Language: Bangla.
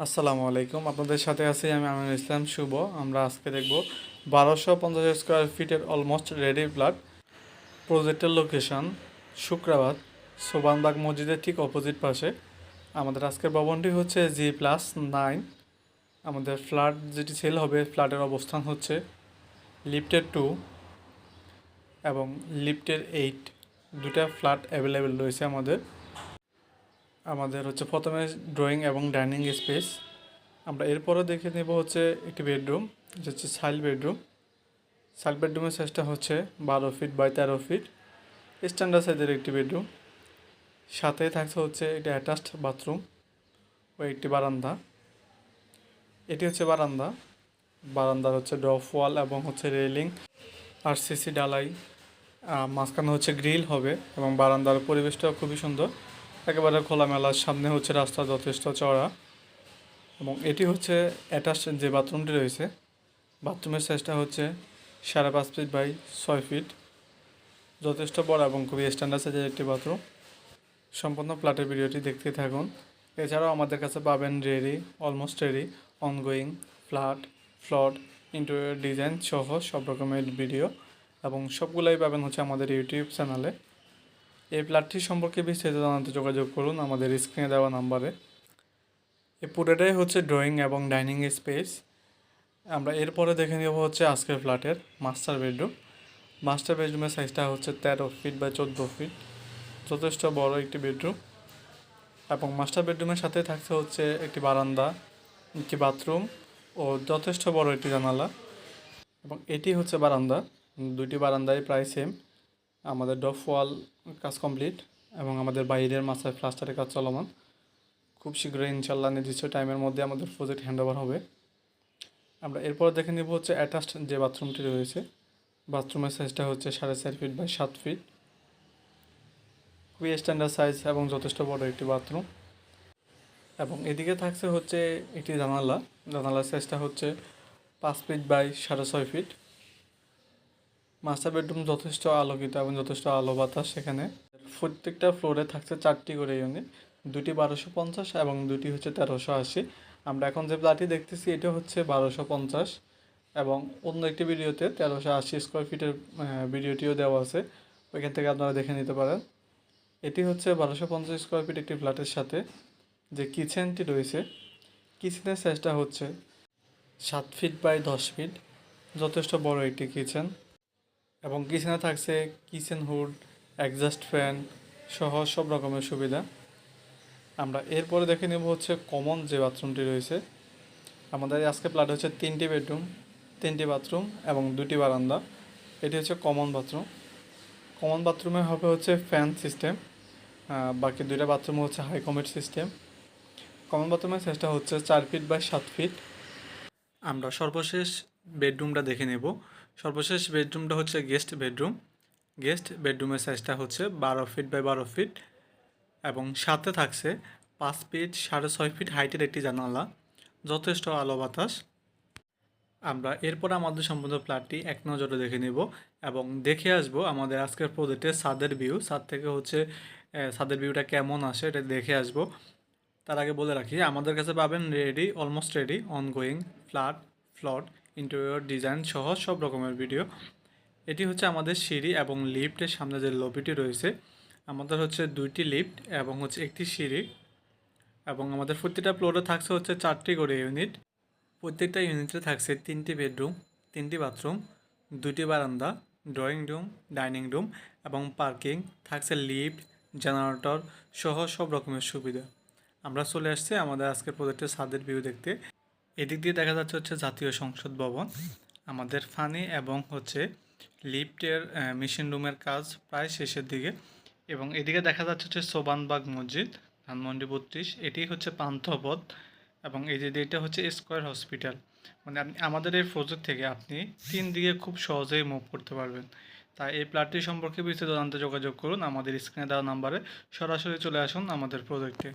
আসসালামু আলাইকুম। আপনাদের সাথে আছি আমি আমিনুল ইসলাম, শুভ। আমরা আজকে দেখব বারোশো পঞ্চাশ স্কোয়ার ফিটের অলমোস্ট রেডি ফ্ল্যাট। প্রজেক্টের লোকেশন শুক্রবার, সোবানবাগ মসজিদের ঠিক অপোজিট পাশে। আমাদের আজকের ভবনটি হচ্ছে জি প্লাস নাইন আমাদের ফ্ল্যাট যেটি সেল হবে, ফ্ল্যাটের অবস্থান হচ্ছে লিফটের টু এবং লিফটের এইট দুটা ফ্ল্যাট অ্যাভেলেবেল রয়েছে আমাদের। আমাদের হচ্ছে প্রথমে ড্রয়িং এবং ডাইনিং স্পেস আমরা এরপরে দেখে নেব হচ্ছে একটি বেডরুম যেটা হচ্ছে সাইল বেডরুম সাইল বেডরুমের সাইজটা হচ্ছে বারো ফিট বাই তেরো ফিট স্ট্যান্ডার্ড সাইজের একটি বেডরুম সাথে থাকছে হচ্ছে একটি অ্যাটাচড বাথরুম ও একটি বারান্দা। এটি হচ্ছে বারান্দা। বারান্দার হচ্ছে ড্রপ ওয়াল এবং হচ্ছে রেলিং আর সিসি ডালাই মাঝখানে হচ্ছে গ্রিল হবে এবং বারান্দার পরিবেশটাও খুবই সুন্দর। একেবারে খোলামেলা সামনে হচ্ছে রাস্তা যথেষ্ট চড়া এবং এটি হচ্ছে অ্যাটাচ যে বাথরুমটি রয়েছে বাথরুমের সাইজটা হচ্ছে সাড়ে পাঁচ ফিট বাই ছয় ফিট যথেষ্ট বড় এবং খুবই স্ট্যান্ডার্ড সাইজের একটি বাথরুম সম্পূর্ণ প্লাটের ভিডিওটি দেখতে থাকুন। এছাড়াও আমাদের কাছে পাবেন ready almost ready ongoing flat plot interior design সহ সব রকমের ভিডিও এবং সবগুলাই পাবেন হচ্ছে আমাদের ইউটিউব চ্যানেলে এই প্ল্যাটটি সম্পর্কে বিস্তারিত জানাতে যোগাযোগ করুন আমাদের স্ক্রিনে দেওয়া নাম্বারে। এই পুরোটাই হচ্ছে ড্রয়িং এবং ডাইনিং স্পেস। আমরা এরপরে দেখে নেব হচ্ছে আজকের ফ্ল্যাটের মাস্টার বেডরুম। মাস্টার বেডরুমের সাইজটা হচ্ছে তেরো ফিট বা চোদ্দ ফিট। যথেষ্ট বড় একটি বেডরুম। এবং মাস্টার বেডরুমের সাথে থাকছে হচ্ছে একটি বারান্দা, একটি বাথরুম ও যথেষ্ট বড় একটি জানালা। এবং এটি হচ্ছে বারান্দা। দুটি বারান্দায় প্রায় সেম আমাদের ডফ ওয়াল কাজ কমপ্লিট এবং আমাদের বাইরের মাথায় প্লাস্টারের কাজ চলমান। খুব শীঘ্রই ইনশাল্লাহ নির্দিষ্ট টাইমের মধ্যে আমাদের প্রজেক্ট হ্যান্ডওভার হবে। আমরা এরপর দেখে নিব হচ্ছে অ্যাটাচড যে বাথরুমটি রয়েছে। বাথরুমের সাইজটা হচ্ছে সাড়ে চার ফিট বাই সাত ফিট খুবই স্ট্যান্ডার্ড সাইজ এবং যথেষ্ট বড় একটি বাথরুম এবং এদিকে থাকছে হচ্ছে একটি জানালা। জানালার সাইজটা হচ্ছে পাঁচ ফিট বাই সাড়ে ছয় ফিট মাস্টার বেডরুম যথেষ্ট আলোকিত এবং যথেষ্ট আলো বাতাস সেখানে। প্রত্যেকটা ফ্লোরে থাকছে চারটি করে ইউনিট দুটি বারোশো পঞ্চাশ এবং দুটি হচ্ছে তেরোশো আশি। আমরা এখন যে প্লাটটি দেখতেছি, এটা হচ্ছে বারোশো পঞ্চাশ এবং অন্য একটি ভিডিওতে তেরোশো আশি স্কোয়ার ফিটের ভিডিওটিও দেওয়া আছে। ওইখান থেকে আপনারা দেখে নিতে পারেন। এটি হচ্ছে বারোশো পঞ্চাশ স্কোয়ার ফিট একটি ফ্ল্যাটের সাথে যে কিচেনটি রয়েছে। কিচেনের সাইজটা হচ্ছে সাত ফিট বাই দশ ফিট যথেষ্ট বড় একটি কিচেন এবং কিচেনে থাকছে কিচেন হুড অ্যাডজাস্ট ফ্যান সহ সব রকমের সুবিধা। আমরা এরপরে দেখে নেব হচ্ছে কমন যে বাথরুমটি রয়েছে। আমাদের আজকে প্লাট হচ্ছে তিনটি বেডরুম তিনটি বাথরুম এবং দুটি বারান্দা। এটি হচ্ছে কমন বাথরুম কমন বাথরুমে হবে হচ্ছে ফ্যান সিস্টেম বাকি দুইটা বাথরুমে হচ্ছে হাই কমেট সিস্টেম কমন বাথরুমের সাইজটা হচ্ছে চার ফিট বাই সাত ফিট আমরা সর্বশেষ বেডরুমটা দেখে নেব। সর্বশেষ বেডরুমটা হচ্ছে গেস্ট বেডরুম। গেস্ট বেডরুমের সাইজটা হচ্ছে বারো ফিট বাই বারো ফিট এবং সাথে থাকছে পাঁচ ফিট সাড়ে ছয় ফিট হাইটের একটি জানালা, যথেষ্ট আলো বাতাস। আমরা এরপর আমাদের সম্পূর্ণ প্লাটটি এক নজরে দেখে নেব এবং দেখে আসব আমাদের আজকের প্রজেক্টের ছাদের ভিউ। সাদ থেকে হচ্ছে ছাদের ভিউটা কেমন আসে এটা দেখে আসব। তার আগে বলে রাখি, আমাদের কাছে পাবেন ready almost ready ongoing flat plot interior design সহ সব রকমের ভিডিও এটি হচ্ছে আমাদের সিঁড়ি এবং লিফটের সামনে যে লবিটি রয়েছে, আমাদের হচ্ছে দুইটি লিফট এবং হচ্ছে একটি সিঁড়ি। এবং আমাদের প্রতিটা ফ্লোরে থাকছে হচ্ছে চারটি করে ইউনিট প্রত্যেকটা ইউনিটে থাকছে তিনটি বেডরুম তিনটি বাথরুম দুটি বারান্দা ড্রয়িং রুম ডাইনিং রুম এবং পার্কিং থাকছে লিফট জেনারেটর সহ সব রকমের সুবিধা। আমরা চলে আসছি আমাদের আজকের প্রজেক্টের ছাদের ভিউ দেখতে। এদিক দিয়ে দেখা যাচ্ছে হচ্ছে জাতীয় সংসদ ভবন। আমাদের ফানি এবং হচ্ছে লিফটের মেশিন রুমের কাজ প্রায় শেষের দিকে। এবং এদিকে দেখা যাচ্ছে হচ্ছে সোবানবাগ মসজিদ, ধানমন্ডি বত্রিশ। এটি হচ্ছে পান্থপথ এবং এই যে এটা হচ্ছে স্কোয়ার হসপিটাল। মানে আপনি, আমাদের এই প্রজেক্ট থেকে আপনি তিন দিকে খুব সহজেই মুভ করতে পারবেন। তাই এই প্ল্যাটটি সম্পর্কে বিস্তারিত জানতে যোগাযোগ করুন। আমাদের স্ক্রিনে দেওয়া নাম্বারে সরাসরি চলে আসুন আমাদের প্রজেক্টে